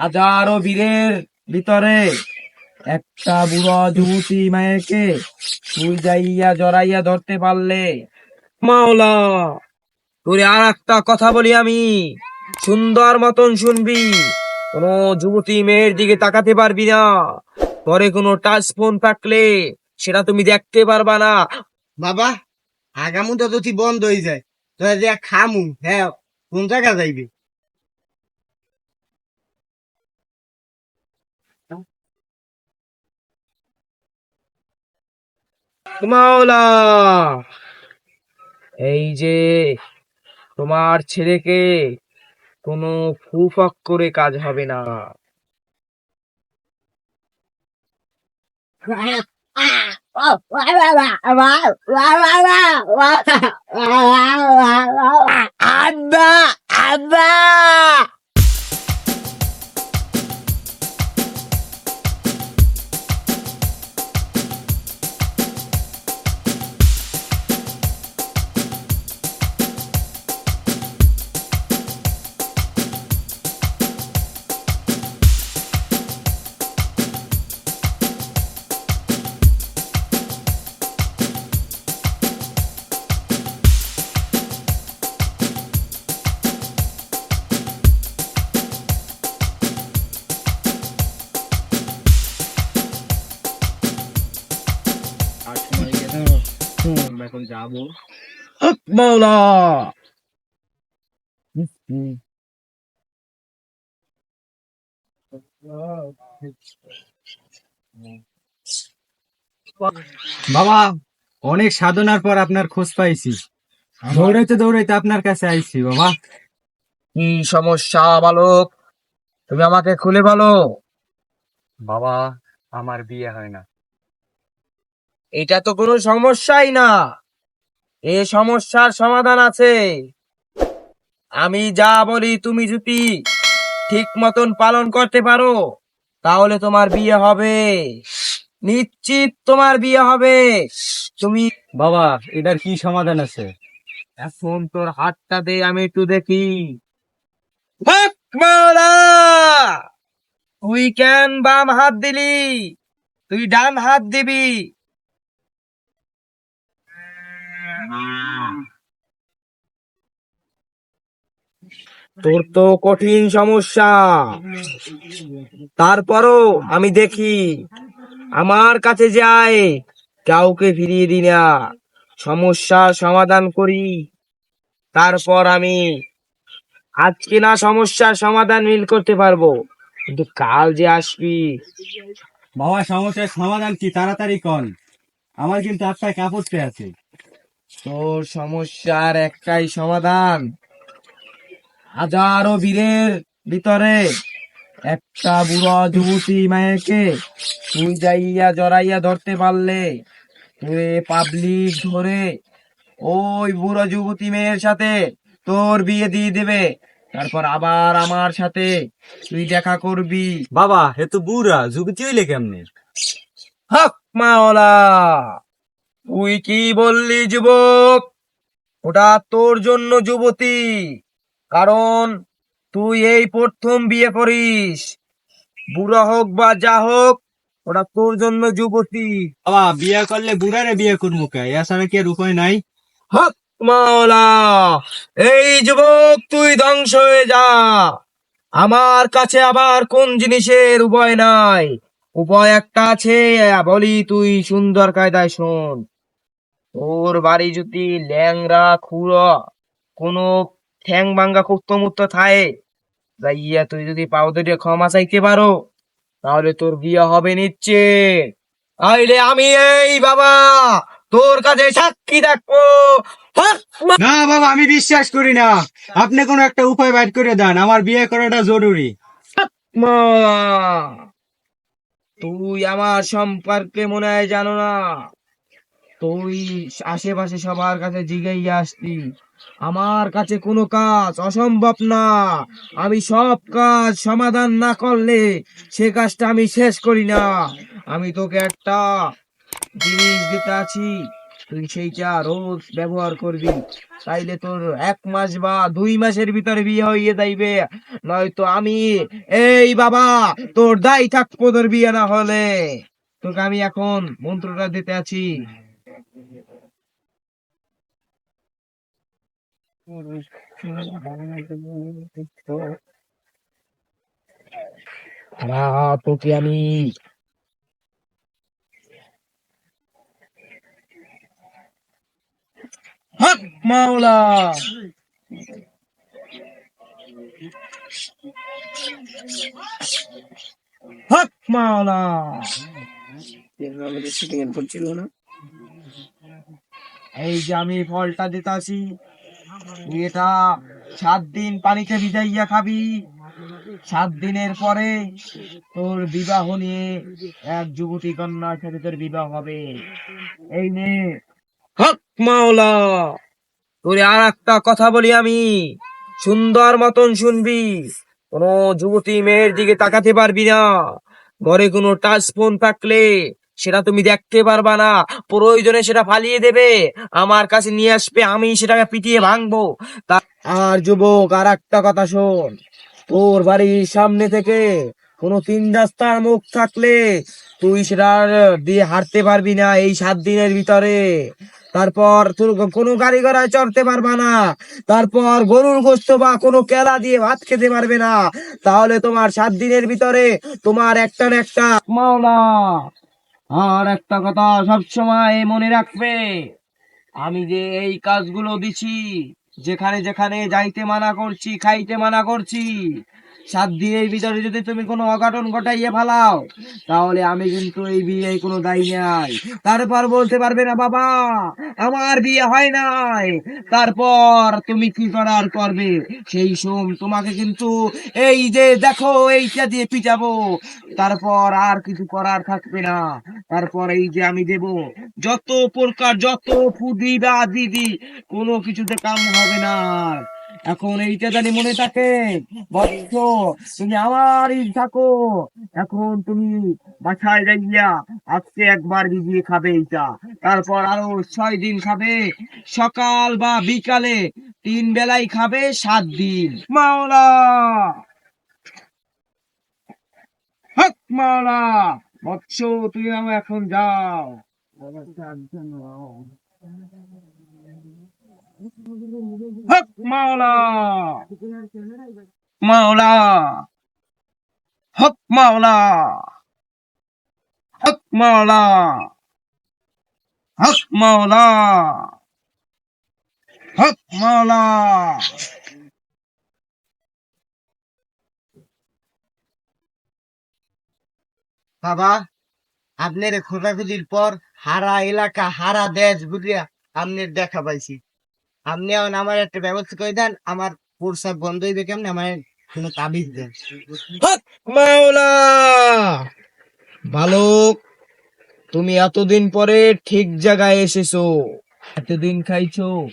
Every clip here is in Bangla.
হাজারো বীরের ভিতরে একটা বুড়ো যুবতী মায়েকে তুই যাইয়া জড়াইয়া ধরতে পারলে। মাওলা, তোরে আর একটা কথা বলি আমি। সুন্দর মতন শুনবি। কোন যুবতী মেয়ের দিকে তাকাতে পারবি না। পরে কোনো টাচ ফোন থাকলে সেটা তুমি দেখতে পারবা না। বাবা আগামুটা যদি বন্ধ হয়ে যায় যে খামু। হ্যাঁ কোন জায়গা যাইবে? এই যে তোমার ছেলেকে কোনো ফুফাক করে কাজ হবে না। আব্বা আব্বা। এখন যাব। মাওলা বাবা অনেক সাধনার পর আপনার খোঁজ পাইছি। দৌড়াইতে দৌড়াইতে আপনার কাছে আইছি বাবা। কি সমস্যা বালক? তুমি আমাকে খুলে বলো। বাবা আমার বিয়ে হয় না। এটা তো কোনো সমস্যাই না। এ সমস্যার সমাধান আছে। আমি যা বলি তুমি যদি ঠিক মতন পালন করতে পারো তাহলে তোমার বিয়ে হবে। নিশ্চিত তোমার বিয়ে হবে। তুমি বাবা এটার কি সমাধান আছে? এখন তোর হাতটা দে আমি একটু দেখি! তুই কেন বাম হাত দিলি? তুই ডান হাত দিবি? তোর তো কঠিন সমস্যা। তারপরও আমি দেখি আমার কাছে যাই কাউকে ফিরিয়ে দিই না। সমস্যার সমাধান করি। তারপর আমি আজকে না সমস্যার সমাধান মিল করতে পারব, কিন্তু কাল যে আসবি। বাবা, সমস্যার সমাধান কি? তাড়াতাড়ি কন আমার কিন্তু আপনার কাপড়তে আছে। তোর সমস্যার একটাই সমাধান। হাজারো বীরের ভিতরে একটা বুড়ো যুবতী মায়েকে তুই যাইয়া জড়াইয়া ধরতে পারলে তুই পাবলিক ধরে ওই বুড়ো যুবতী মেয়ের সাথে তোর বিয়ে দিয়ে দেবে। তারপর আবার আমার সাথে তুই দেখা করবি। বাবা এ তো বুড়া যুবতী হইলে কেমনে? হক মাওলা! তুই কি বললি যুবক? ওটা তোর জন্য যুবতী কারণ তুই এই প্রথম বিয়ে করিস। বুড়া হোক বা যা হোক ওটা তোর জন্য যুবতী। বাবা বিয়ে করলে বুড়ারে বিয়ে করব কে? এছাড়া কি আর উপায় নাই? হক মাওলা এই যুবক তুই ধ্বংস হয়ে যা। আমার কাছে আবার কোন জিনিসের উপায় নাই? উপায় একটা আছে বলি তুই সুন্দর কায়দায় শোন। তোর বাড়ি যদি ল্যাংরা খুড়া কোনো ঠ্যাং ভাঙ্গা কুত্তমুত্ত থায় যাইয়া তুই যদি পাও দুটো ক্ষমা চাইতে পারো তাহলে তোর বিয়ে হবে নিচ্ছে আইলে আমি এই বাবা তোর কাছে সাক্ষী থাকব। না বাবা আমি বিশ্বাস করি না। আপনি কোনো একটা উপায় বাইর করে দেন আমার বিয়ে করাটা জরুরি। তুই আমার সম্পর্কে মনে হয় জানো না তুই আশেপাশে সবার কাছে জিগাইয়া আসতি। আমার কাছে কোনো কাজ অসম্ভব না। আমি সব কাজ সমাধান না করলে সে কাজটা আমি শেষ করি না। আমি তোকে একটা জিনিস দিতে আছি। তুই সেইটা রোজ ব্যবহার করবি। তাইলে তোর এক মাস বা দুই মাসের ভিতরে বিয়ে হইয়ে যাইবে। নয়তো আমি এই বাবা তোর দায় থাকব তোর বিয়ে না হলে। তোকে আমি এখন মন্ত্রটা দিতে আছি। তোকে আমি হক মাওলা। হক মাওলা এই যে আমি ফলটা দিতাছি, এটা সাত দিন পানিতে ভিজাইয়া খাবি। সাত দিনের পরে তোর বিবাহ নিয়ে এক যুবতী কন্যার সাথে তোর বিবাহ হবে। এই নে। হক মাওলা, তোরে আর একটা কথা বলি আমি। সুন্দর মতন শুনবি, কোন যুবতী মেয়ের দিকে তাকাতে পারবি না। ঘরে কোনো টাচ ফোন থাকলে সেটা তুমি দেখতে পারবা না। প্রয়োজনে সেটা ফালিয়ে দেবে। আমার কাছে নিয়ে আসবে, আমি সেটাকে পিটিয়ে ভাঙবো। তা- আর যুবক আর একটা কথা শোন। তোর বাড়ির সামনে থেকে কোনো তিন রাস্তার মুখ থাকলে তুই সেটা দিয়ে হাঁটতে পারবি না এই সাত দিনের ভিতরে। তারপর তোর কোনো গাড়ি ঘোড়ায় চড়তে পারবা না। তারপর গরুর গোস্ত বা কোনো কেলা দিয়ে ভাত খেতে পারবে না। তাহলে তোমার সাত দিনের ভিতরে তোমার একটা না একটা মাওলা আর একটা কথা সবসময় মনে রাখবে। আমি যে এই কাজগুলো দিছি, যেখানে যেখানে যাইতে মানা করছি, খাইতে মানা করছি সাত দিনের ভিতরে যদি তুমি কোনো অঘটন ঘটাইয়ে ফেলাও, তাহলে আমি কিন্তু এই বিয়ে কোনো দায়ী নাই। তারপর বলতে পারবে না, বাবা, আমার বিয়ে হয় নাই। তারপর তুমি কি করার করবে? সেই সোম তোমাকে কিন্তু এই যে দেখো, এইটা দিয়ে পিটাবো। তারপর আর কিছু করার থাকবে না। তারপর এই যে আমি দেব, যত প্রকার যত ফুদি বা দিদি কোনো কিছুতে কাম হবে না। এখন এইটা জানি মনে থাকে। বৎস, তুমি আমারই থাকো। এখন তুমি বাসায় যাইয়া আজকে একবার ভিজিয়ে খাবে এইটা। তারপর আরও ছয় দিন খাবে। সকাল বা বিকালে তিন বেলাই খাবে, সাত দিন। মাওলা! হক, মাওলা! বৎস, তুমি এখন যাও। হক, মাওলা। মাওলা। হক মাওলা। হক মাওলা। হক মাওলা। হক, মাওলা। বাবা, আপনার খোঁজাখুঁজির পর হারা এলাকা, হারা দেশ ঘুরিয়া আপনার দেখা পাইছি। আপনি এখন আমার একটা ব্যবস্থা করে দেন, আমার প্রসাব বন্ধ হইবে কেমন? আমার কোনো তাবিজ দেন। মাওলা! বালক, তুমি এতদিন পরে ঠিক জায়গায় এসেছ। এতদিন খাইছো।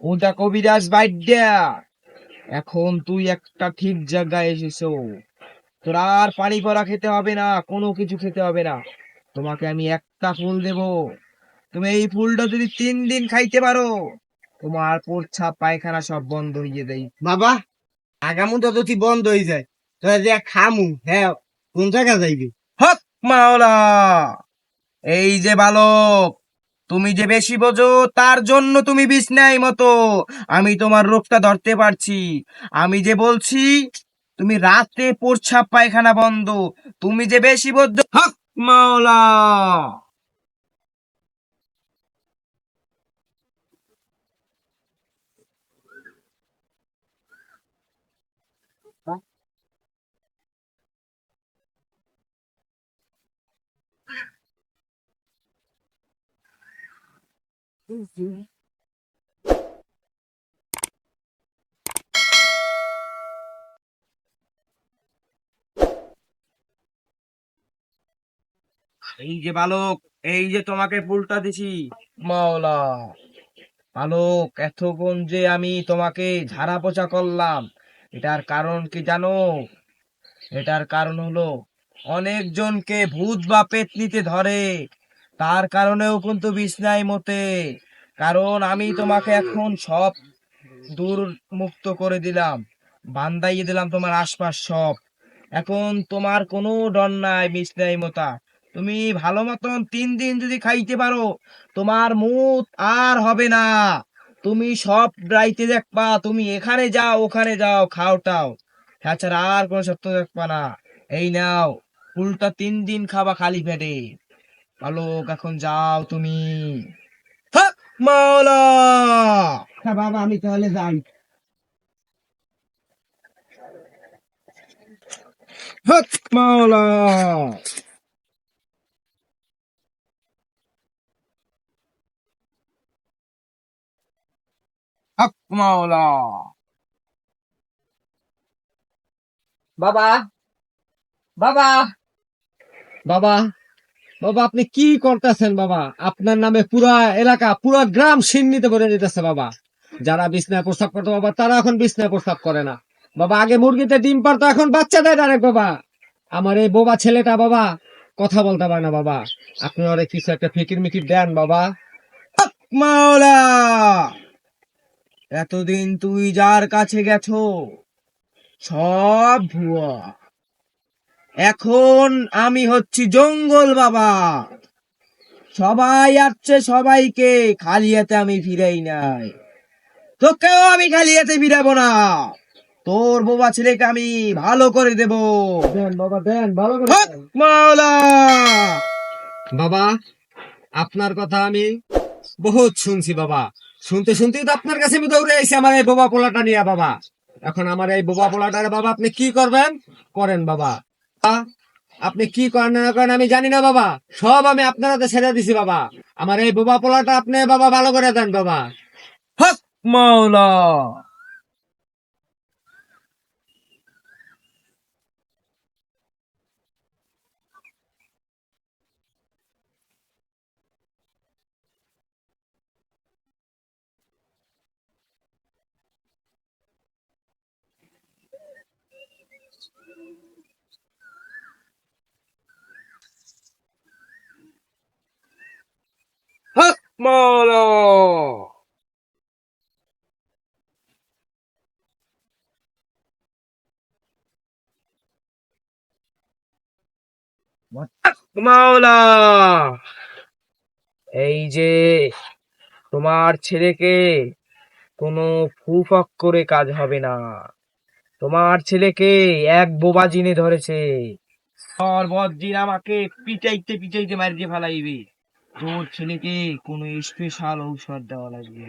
ওটা কবিরাজ বাইড্যা। এখন তুই একটা ঠিক জায়গায় এসেছ। তোর আর পানি পড়া খেতে হবে না, কোনো কিছু খেতে হবে না। তোমাকে আমি একটা ফুল দেব। তুমি এই ফুলটা যদি তিন দিন খাইতে পারো তোমার প্রচ্ছাপ পায়খানা সব বন্ধ হয়ে দেয় বাবা আগামুটা যদি বন্ধ হয়ে যায় তো যে খামু হ্যাঁ কোন জায়গা যাইবে? হক মাওলা! এই যে বালক তুমি যে বেশি বোঝো তার জন্য তুমি বিছনাই মতো। আমি তোমার রোগটা ধরতে পারছি। আমি যে বলছি তুমি রাতে প্রচ্ছাপ পায়খানা বন্ধ। তুমি যে বেশি বোঝো হক মাওলা! এই যে বালক, এই যে তোমাকে ফুলটা দিছি। মাওলা, বালক, এতক্ষণ যে আমি তোমাকে ঝাড়া পোছা করলাম, এটার কারণ কি জানো? এটার কারণ হলো, অনেকজনকে ভূত বা পেতনিতে ধরে। তার কারণেও কিন্তু বিছনায় মতে কারণ আমি তোমাকে এখন সব দূর মুক্ত করে দিলাম, বান্দাইয়ে দিলাম তোমার আশপাশ সব। এখন তোমার কোনো ডর নাই বিছনায় মতা তুমি ভালো মতন তিন দিন যদি খাইতে পারো, তোমার মুখ আর হবে না। তুমি সব রাইতে দেখবা, তুমি এখানে যাও, ওখানে যাও খাওটাও তাছাড়া আর কোনো সত্য দেখবা না। এই নাও, উল্টা তিন দিন খাবা খালি পেটে। বালক এখন যাও তুমি। হক মাওলা! আচ্ছা বাবা আমি তাহলে যাই। মাওলা! হক মাওলা! বাবা বাবা! বাবা! বাবা, আপনি কি করতেছেন বাবা? আপনার নামে পুরা এলাকা, পুরা গ্রাম সিন্নিতে ভরে দিতেছে বাবা। যারা বিছনায় প্রস্তাব করতো বাবা, তারা এখন বিছনায় প্রস্তাব করে না। বাবা, আগে মুরগিতে ডিম পারতো, এখন বাচ্চা দেয় ডাইরেক্ট বাবা। আমার এই বোবা ছেলেটা বাবা, কথা বলতে পারে না বাবা। আপনি ওরে কিছু একটা ফিকির মিকির দেন বাবা। মাওলা! এতদিন তুই যার কাছে গেছো, সব ভুয়া। এখন আমি হচ্ছি জঙ্গল বাবা। সবাই আসছে সবাইকে খালি হাতে আমি ফিরাই নাই। তোকেও আমি খালি হাতে ফিরাবো না। তোর বোবা ছেলেকে আমি ভালো করে দেব। দেন বাবা দেন ভালো করে মাওলা! বাবা আপনার কথা আমি বহুত শুনছি বাবা। শুনতে শুনতেই তো আপনার কাছে আমি দৌড়ে আইছি আমার এই বোবা পোলাটা নিয়ে বাবা। এখন আমার এই বোবা পোলাটারে বাবা আপনি কি করবেন? করেন বাবা। আপনি কি করেন না করেন আমি জানি না বাবা। সব আমি আপনার হাতে ছেড়ে দিছি বাবা। আমার এই বোবা পোলাটা আপনি বাবা ভালো করে দেন বাবা। হক, মাওলা। মাওলা মাওলা এই যে তোমার ছেলেকে কোনো ফুফক করে কাজ হবে না। তোমার ছেলেকে এক বোবা জিনে ধরেছে। সর্বদিন আমাকে পিটাইতে পিটাইতে মারি দিয়ে ফেলাইবে। তোর ছেলেকে কোনো স্পেশাল ঔষধ দেওয়া লাগবে।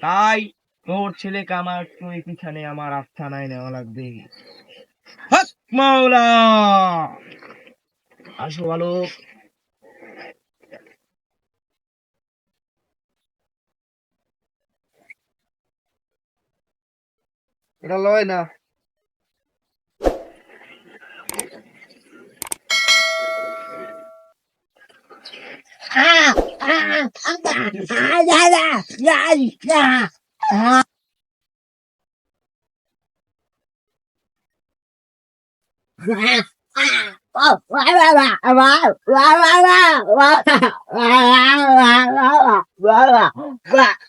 তাই তোর ছেলেকে আমার তুই পিছনে আমার আস্থানায় নেওয়া লাগবে। আসো বালক। এটা লয় না। à, à, à, à, ra ra ra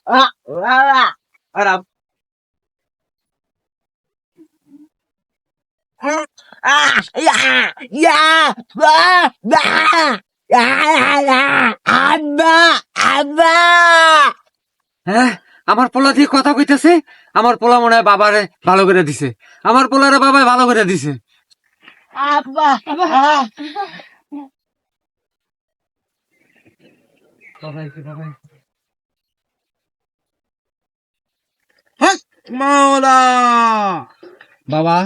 ra à. Adam. Ah, yeah, yeah, yeah, yeah. হ্যাঁ আমার পোলা দিয়ে কথা কইতেছে আমার পোলা মনে হয় বাবারে ভালো করে দিছে। আমার পোলারে বাবাই ভালো করে দিছে। মাওলা! বাবা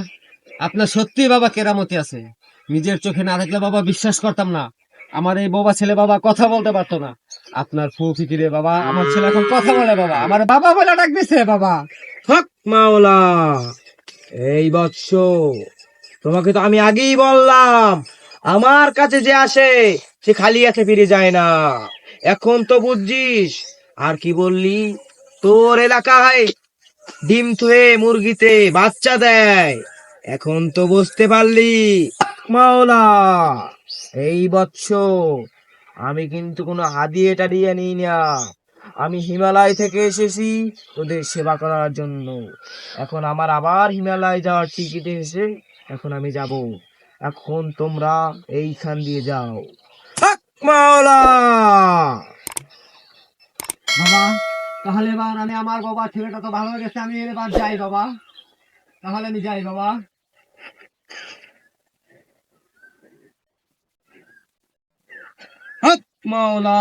আপনার সত্যি বাবা কেরামতি আছে। নিজের চোখে না দেখলে বাবা বিশ্বাস করতাম না। আমার এই বাবা ছেলে বাবা কথা বলতে পারতো না। আপনার ফু ফিকিরে বাবা, আমার ছেলে এখন কথা বলে বাবা। আমার বাবা বলে ডাক দিছে বাবা। হক মাওলা, এই বৎস, তোমাকে তো আমি আগেই বললাম, আমার কাছে যে আসে, সে খালি আছে ফিরে যায় না। এখন তো বুঝছিস, আর কি বললি? তোর এলাকায় ডিম থুয়ে মুরগিতে বাচ্চা দেয়। এখন তো বুঝতে পারলি, মাওলা। এই বৎস, আমি কিন্তু কোনো হাদিয়ে টাদিয়ে নিই না। আমি হিমালয় থেকে এসেছি তোদের সেবা করার জন্য। এখন আমার আবার হিমালয় যাওয়ার টিকিট এসে এখন আমি যাব। এখন তোমরা এইখান দিয়ে যাও। বাবা, তাহলে এবার আমি আমার বাবা ছেলেটা তো ভালো গেছে, আমি এবার যাই বাবা। তাহলে আমি যাই বাবা। হক মাওলা